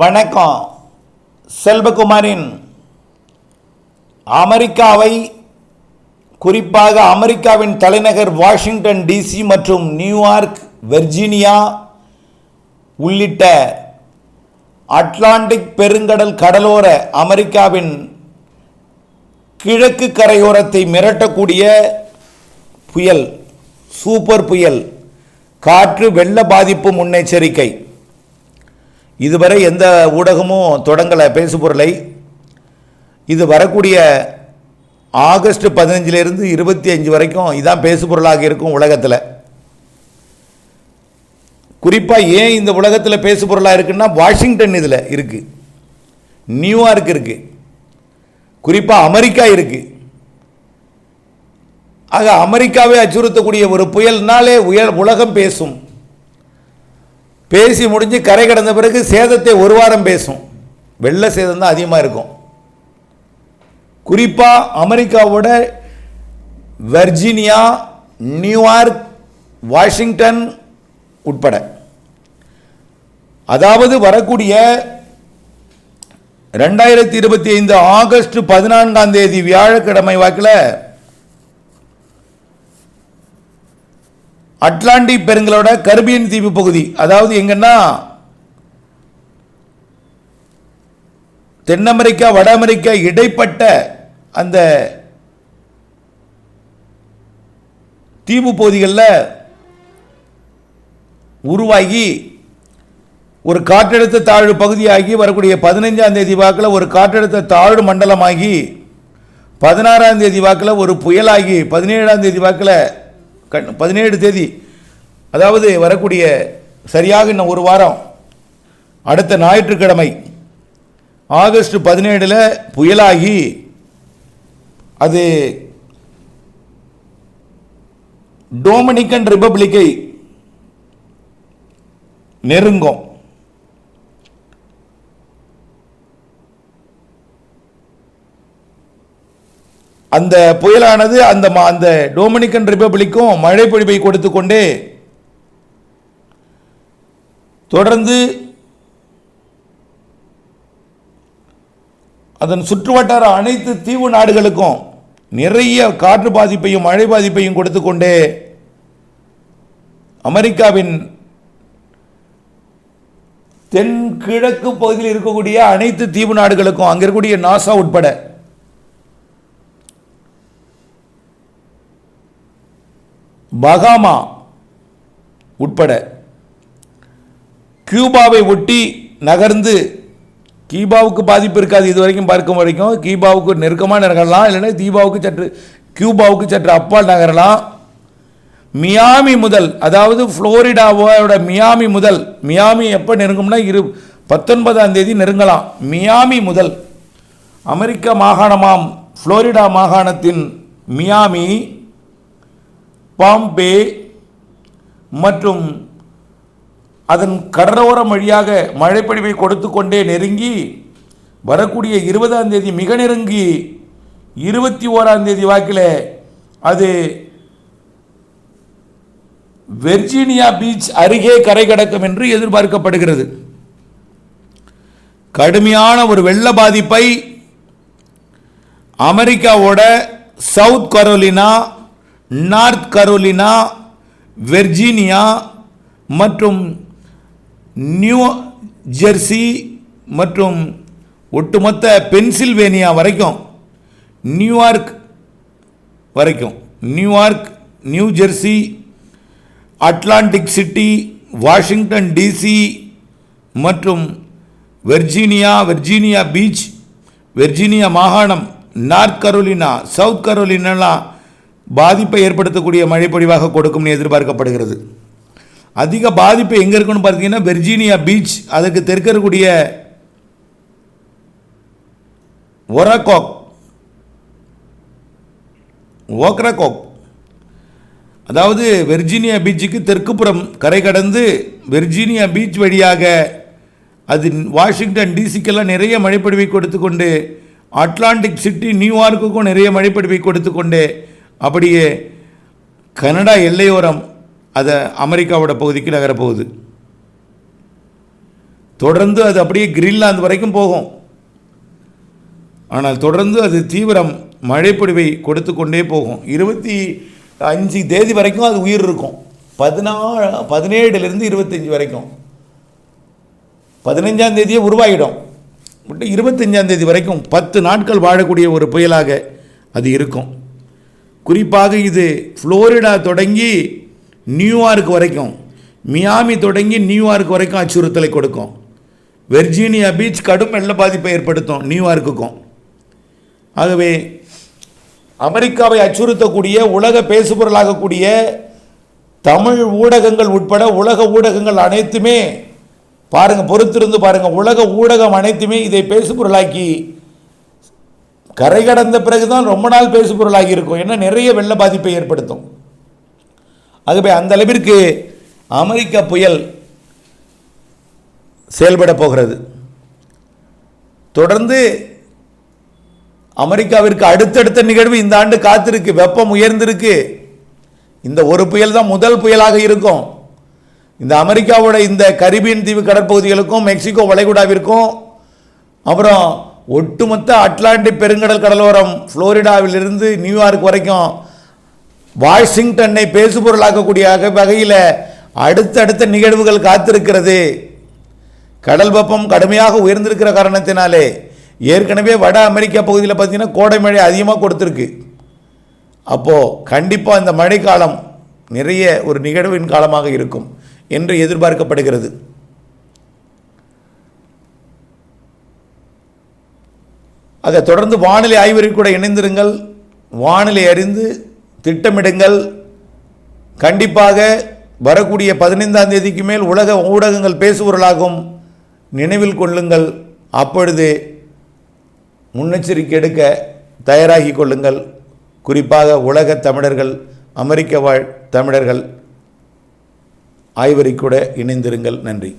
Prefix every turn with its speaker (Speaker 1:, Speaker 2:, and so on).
Speaker 1: வணக்கம். செல்வகுமாரின் அமெரிக்காவை குறிப்பாக அமெரிக்காவின் தலைநகர் வாஷிங்டன் டிசி மற்றும் நியூயார்க் வெர்ஜீனியா உள்ளிட்ட அட்லாண்டிக் பெருங்கடல் கடலோர அமெரிக்காவின் கிழக்கு கரையோரத்தை மிரட்டக்கூடிய புயல் சூப்பர் புயல் காற்று வெள்ள பாதிப்பு முன்னெச்சரிக்கை. இதுவரை எந்த ஊடகமும் தொடங்கலை பேசுபொருளை இது வரக்கூடிய ஆகஸ்ட் பதினஞ்சிலிருந்து இருபத்தி அஞ்சு வரைக்கும் இதான் பேசுபொருளாக இருக்கும் உலகத்தில். குறிப்பாக ஏன் இந்த உலகத்தில் பேசுபொருளாக இருக்குன்னா வாஷிங்டன் இதில் இருக்குது நியூயார்க் இருக்குது குறிப்பாக அமெரிக்கா இருக்குது ஆக அமெரிக்காவே அச்சுறுத்தக்கூடிய ஒரு புயல்னாலே உயர் உலகம் பேசும். பேசி முடிஞ்சு கரை கடந்த பிறகு சேதத்தை ஒரு வாரம் பேசும். வெள்ள சேதம் தான் அதிகமாக இருக்கும். குறிப்பாக அமெரிக்காவோட வெர்ஜீனியா நியூயார்க் வாஷிங்டன் உட்பட. அதாவது வரக்கூடிய ரெண்டாயிரத்தி இருபத்தி ஐந்து ஆகஸ்ட் பதினான்காம் தேதி வியாழக்கிழமை வாக்கில் அட்லாண்டிக் பெருங்கலோட கருபியன் தீவு பகுதி. அதாவது எங்கன்னா தென் அமெரிக்கா வட அமெரிக்கா இடைப்பட்ட அந்த தீவு பகுதிகளில் உருவாகி ஒரு காற்றழுத்த தாழ்வு பகுதியாகி வரக்கூடிய பதினைஞ்சாம் தேதி வாக்கில் ஒரு காற்றழுத்த தாழ்வு மண்டலமாகி பதினாறாம் தேதி வாக்கில் ஒரு புயலாகி பதினேழாம் தேதி வாக்கில் கண் பதினேழு தேதி. அதாவது வரக்கூடிய சரியாக இன்னும் ஒரு வாரம். அடுத்த ஞாயிற்றுக்கிழமை. ஆகஸ்ட் பதினேழில் புயலாகி அது டொமினிக்கன் ரிப்பப்ளிக்கை நெருங்கும். அந்த புயலானது அந்த ம- அந்த டொமினிக்கன் ரிப்பப்ளிக்கும் மழை பொழிவை கொடுத்து கொண்டே தொடர்ந்து அதன் சுற்றுவட்டார அனைத்து தீவு நாடுகளுக்கும் நிறைய காற்று பாதிப்பையும் மழை பாதிப்பையும் கொடுத்து கொண்டே அமெரிக்காவின் தென்கிழக்கு பகுதியில் இருக்கக்கூடிய அனைத்து தீவு நாடுகளுக்கும் அங்கே இருக்கக்கூடிய நாசா உட்பட பகாமா உட்பட கியூபாவை ஒட்டி நகர்ந்து கீபாவுக்கு பாதிப்பு இருக்காது இது வரைக்கும் பார்க்கும் வரைக்கும். கீபாவுக்கு நெருக்கமாக நகரலாம் இல்லைன்னா தீபாவுக்கு சற்று கியூபாவுக்கு சற்று அப்பால் நகரலாம். மியாமி முதல் அதாவது ஃப்ளோரிடாவோட மியாமி முதல் மியாமி எப்போ நெருங்கும்னா இரு பத்தொன்பதாம் தேதி நெருங்கலாம். மியாமி முதல் அமெரிக்க மாகாணமாம் ஃப்ளோரிடா மாகாணத்தின் மியாமி பாம்பே மற்றும் அதன் கடலோரம் வழியாக மழைப்பொழிவை கொடுத்து கொண்டே நெருங்கி வரக்கூடிய இருபதாம் தேதி மிக நெருங்கி இருபத்தி ஓராம் தேதி வாக்கில் அது வெர்ஜீனியா பீச் அருகே கரை கடக்கும் என்று எதிர்பார்க்கப்படுகிறது. கடுமையான ஒரு வெள்ள பாதிப்பை அமெரிக்காவோட South Carolina North Carolina Virginia மற்றும் நியூ ஜெர்சி மற்றும் ஒட்டுமொத்த பென்சில்வேனியா வரைக்கும் நியூயார்க் வரைக்கும் New York New Jersey Atlantic City Washington DC மற்றும் வெர்ஜீனியா வெர்ஜீனியா பீச் வெர்ஜீனியா மாகாணம் நார்த் கரோலினா சவுத் கரோலினாலாம் பாதிப்பை ஏற்படுத்தக்கூடிய மழைப்பொழிவாக கொடுக்கும்னு எதிர்பார்க்கப்படுகிறது. அதிக பாதிப்பு எங்கே இருக்குன்னு பார்த்தீங்கன்னா வெர்ஜீனியா பீச் அதற்கு தெற்க இருக்கக்கூடிய ஒரகோக். ஓக்ரகோக் அதாவது வெர்ஜீனியா பீச்சுக்கு தெற்குப்புறம் கரை கடந்து வெர்ஜீனியா பீச் வழியாக அது வாஷிங்டன் டிசிக்கெல்லாம் நிறைய மழைப்பொழிவை கொடுத்து கொண்டு அட்லாண்டிக் சிட்டி நியூயார்க்குக்கும் நிறைய மழைப்பொழிவை கொடுத்து கொண்டு அப்படியே கனடா எல்லையோரம் அதை அமெரிக்காவோட பகுதிக்கு நகரப்போகுது. தொடர்ந்து அது அப்படியே கிரீன்லாந்து வரைக்கும் போகும். ஆனால் தொடர்ந்து அது தீவிரம் மழைப்பொழிவை கொடுத்து கொண்டே போகும். இருபத்தி அஞ்சு தேதி வரைக்கும் அது உயிர் இருக்கும். பதினா பதினேழுலேருந்து இருபத்தஞ்சி வரைக்கும். பதினஞ்சாம் தேதியே உருவாகிடும் பட் இருபத்தஞ்சாம் தேதி வரைக்கும் பத்து நாட்கள் வாழக்கூடிய ஒரு புயலாக அது இருக்கும். குறிப்பாக இது ஃப்ளோரிடா தொடங்கி நியூயார்க் வரைக்கும் மியாமி தொடங்கி நியூயார்க் வரைக்கும் அச்சுறுத்தலை கொடுக்கும். வெர்ஜீனியா பீச் கடும் வெள்ள பாதிப்பை ஏற்படுத்தும் நியூயார்க்குக்கும் ஆகவே அமெரிக்காவை அச்சுறுத்தக்கூடிய உலக பேசுபொருளாகக்கூடிய தமிழ் ஊடகங்கள் உட்பட உலக ஊடகங்கள் அனைத்துமே பாருங்கள் பொறுத்திருந்து பாருங்கள் உலக ஊடகம் அனைத்துமே இதை பேசுபொருளாக்கி கரை கடந்த பிறகுதான் ரொம்ப நாள் பேசுபொருளாகி இருக்கும். ஏன்னா நிறைய வெள்ள பாதிப்பை ஏற்படுத்தும். ஆகவே அந்த அளவிற்கு அமெரிக்க புயல் செயல்பட போகிறது. தொடர்ந்து அமெரிக்காவிற்கு அடுத்தடுத்த நிகழ்வு இந்த ஆண்டு காத்திருக்கு. வெப்பம் உயர்ந்திருக்கு. இந்த ஒரு புயல் தான் முதல் புயலாக இருக்கும். இந்த அமெரிக்காவோட இந்த கரிபியன் தீவு கடற்பகுதிகளுக்கும் மெக்சிகோ வளைகுடாவிற்கும் அப்புறம் ஒட்டுமொத்த அட்லாண்டிக் பெருங்கடல் கடலோரம் ஃப்ளோரிடாவிலிருந்து நியூயார்க் வரைக்கும் வாஷிங்டனை பேசுபொருளாக்கக்கூடிய வகையில் அடுத்தடுத்த நிகழ்வுகள் காத்திருக்கிறது. கடல் வெப்பம் கடுமையாக உயர்ந்திருக்கிற காரணத்தினாலே ஏற்கனவே வட அமெரிக்கா பகுதியில் பார்த்தீங்கன்னா கோடை மழை அதிகமாக கொடுத்துருக்கு. அப்போது கண்டிப்பாக இந்த மழைக்காலம் நிறைய ஒரு நிகழ்வின் காலமாக இருக்கும் என்று எதிர்பார்க்கப்படுகிறது. அதை தொடர்ந்து வானிலை ஆய்வறிவு கூட இணைந்திருங்கள். வானிலை அறிந்து திட்டமிடுங்கள். கண்டிப்பாக வரக்கூடிய பதினைந்தாம் தேதிக்கு மேல் உலக ஊடகங்கள் பேசுபொருளாகும். நினைவில் கொள்ளுங்கள். அப்பொழுது முன்னெச்சரிக்கை எடுக்க தயாராகி கொள்ளுங்கள். குறிப்பாக உலக தமிழர்கள் அமெரிக்க வாழ் தமிழர்கள் ஆய்வறிக்கூட இணைந்திருங்கள். நன்றி.